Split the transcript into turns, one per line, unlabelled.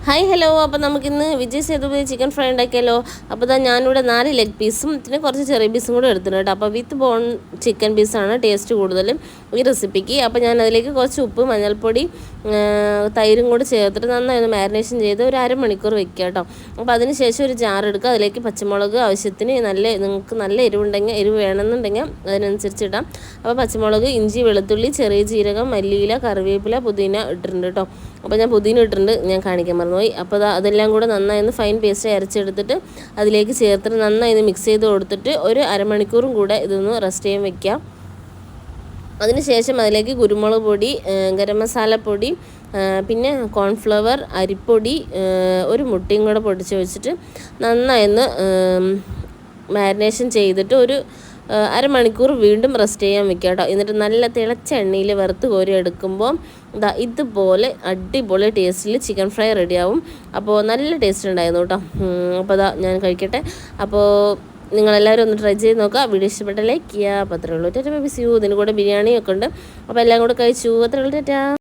Hi hello അപ്പോൾ നമുക്കിന്ന് Vijay Sethupathi chicken fry ഉണ്ടാക്കിയാലോ അപ്പോൾ ഇതാ ഞാനിവിടെ നാല് ലെഗ് പീസും പിന്നെ കുറച്ച് ചെറിയ പീസും കൂടെ എടുത്തിട്ടുണ്ട് അപ്പോൾ വിത്ത് ബോൺ ചിക്കൻ പീസാണ് ടേസ്റ്റ് കൂടുതലും ഈ റെസിപ്പിക്ക് അപ്പോൾ ഞാൻ അതിലേക്ക് കുറച്ച് ഉപ്പ് മഞ്ഞൾപ്പൊടി തൈരും കൂടി ചേർത്തിട്ട് നന്നായി ഒന്ന് മാരിനേഷൻ ചെയ്ത് ഒരു അരമണിക്കൂർ വെക്കുക കേട്ടോ. അപ്പോൾ അതിന് ശേഷം ഒരു ജാർ എടുക്കുക. അതിലേക്ക് പച്ചമുളക് ആവശ്യത്തിന് നല്ല നിങ്ങൾക്ക് നല്ല എരിവുണ്ടെങ്കിൽ എരിവ് വേണമെന്നുണ്ടെങ്കിൽ അതിനനുസരിച്ച് ഇടാം. അപ്പോൾ പച്ചമുളക് ഇഞ്ചി വെളുത്തുള്ളി ചെറിയ ജീരകം മല്ലിയില കറിവേപ്പില പുതിന ഇട്ടിട്ടുണ്ട് കേട്ടോ. അപ്പോൾ ഞാൻ പുതിന ഇട്ടിട്ടുണ്ട്. ഞാൻ കാണിക്കാൻ മറന്നുപോയി. അപ്പോൾ അതെല്ലാം കൂടെ നന്നായി ഒന്ന് ഫൈൻ പേസ്റ്റ് അരച്ചെടുത്തിട്ട് അതിലേക്ക് ചേർത്തിട്ട് നന്നായി മിക്സ് ചെയ്ത് കൊടുത്തിട്ട് ഒരു അരമണിക്കൂറും കൂടെ ഇതൊന്ന് റെസ്റ്റ് ചെയ്യാൻ വെക്കാം അതിനുശേഷം അതിലേക്ക് കുരുമുളക് പൊടി ഗരം മസാലപ്പൊടി പിന്നെ കോൺഫ്ലവർ അരിപ്പൊടി ഒരു മുട്ടയും കൂടെ പൊടിച്ച് വെച്ചിട്ട് നന്നായി ഒന്ന് മാരിനേഷൻ ചെയ്തിട്ട് ഒരു അരമണിക്കൂർ വീണ്ടും റെസ്റ്റ് ചെയ്യാൻ വെക്കുക കേട്ടോ. എന്നിട്ട് നല്ല തിളച്ച എണ്ണയിൽ വറുത്ത് കോരി എടുക്കുമ്പോൾ ഇതാ ഇതുപോലെ അടിപൊളി ടേസ്റ്റിൽ ചിക്കൻ ഫ്രൈ റെഡിയാവും. അപ്പോൾ നല്ല ടേസ്റ്റ് ഉണ്ടായിരുന്നു കേട്ടോ. അപ്പോൾ അതാ ഞാൻ കഴിക്കട്ടെ. അപ്പോൾ നിങ്ങളെല്ലാവരും ഒന്ന് ട്രൈ ചെയ്ത് നോക്കുക. വീഡിയോ ഇഷ്ടപ്പെട്ട ലൈക്ക് ചെയ്യുക. അപ്പോൾ അത്രേ ഉള്ളൂ. Tata bye see you. ഇതിന് കൂടെ ബിരിയാണിയൊക്കെ ഉണ്ട്. അപ്പോൾ എല്ലാം കൂടെ കഴിച്ചു. അത്രേ ഉള്ളൂ.